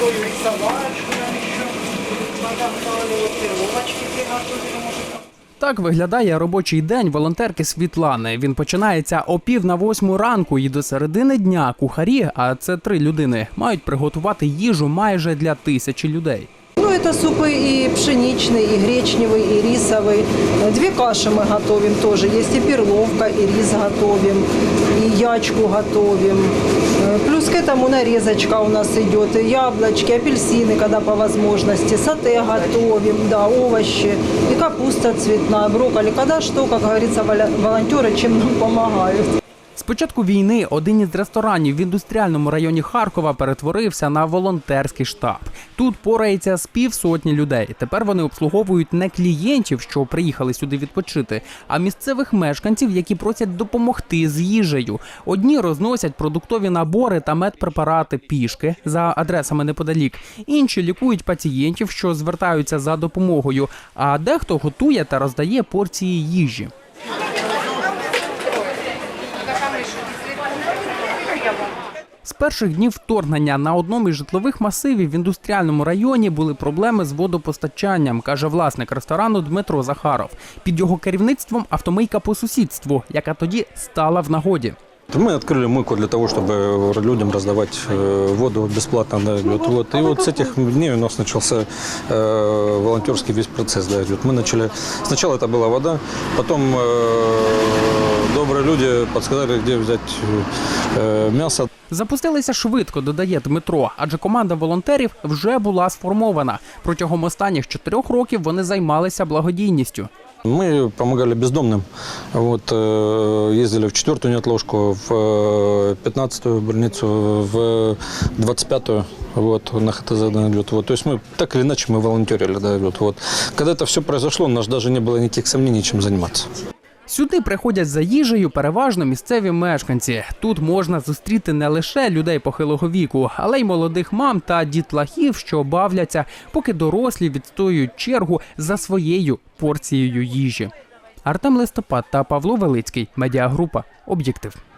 построю рисовачку нам еще подогнали, вот перловочки приготовили, может, Так виглядає робочий день волонтерки Світлани. Він починається о пів на восьму ранку, і до середини дня кухарі, а це три людини, мають приготувати їжу майже для тисячі людей. Ну, это супы и пшеничный, и гречневый, и рисовый. Две каши мы готовим тоже. Есть и перловка, и рис готовим, и ячку готовим. Э, Плюс к этому нарезочка у нас идет. И яблочки, апельсины, когда по возможности. Сате готовим, да, овощи. И капуста цветная, брокколи. Когда что, как говорится, воля- волонтеры чем нам помогают. З початку війни один із ресторанів в індустріальному районі Харкова перетворився на волонтерський штаб. Тут порається з півсотні людей. Тепер вони обслуговують не клієнтів, що приїхали сюди відпочити, а місцевих мешканців, які просять допомогти з їжею. Одні розносять продуктові набори та медпрепарати пішки за адресами неподалік. Інші лікують пацієнтів, що звертаються за допомогою. А дехто готує та роздає порції їжі. З перших днів вторгнення на одному із житлових масивів в індустріальному районі були проблеми з водопостачанням, каже власник ресторану Дмитро Захаров. Під його керівництвом автомийка по сусідству, яка тоді стала в нагоді. Мы открыли мойку для того, чтобы людям раздавать э, воду бесплатно. Да, идет. вот. И вот с этих дней у нас начался э, волонтерский весь процесс. Да, идет. Мы начали... Сначала это была вода, потом э, добрые люди подсказали, где взять э, мясо. Запустилися швидко, додає Дмитро, адже команда волонтерів вже була сформована. Протягом останніх чотирьох років вони займалися благодійністю. Мы помогали бездомным. Вот, э, ездили в четвертую неотложку, в э, 15-ю больницу, в 25-ю вот, на ХТЗ. да, идет. Вот, то есть мы так или иначе мы волонтерили. Да, идет. вот. Когда это все произошло, у нас даже не было никаких сомнений, чем заниматься. Сюди приходять за їжею переважно місцеві мешканці. Тут можна зустріти не лише людей похилого віку, але й молодих мам та дітлахів, що бавляться, поки дорослі відстоюють чергу за своєю порцією їжі. Артем Листопад та Павло Велицький. Медіагрупа Об'єктив.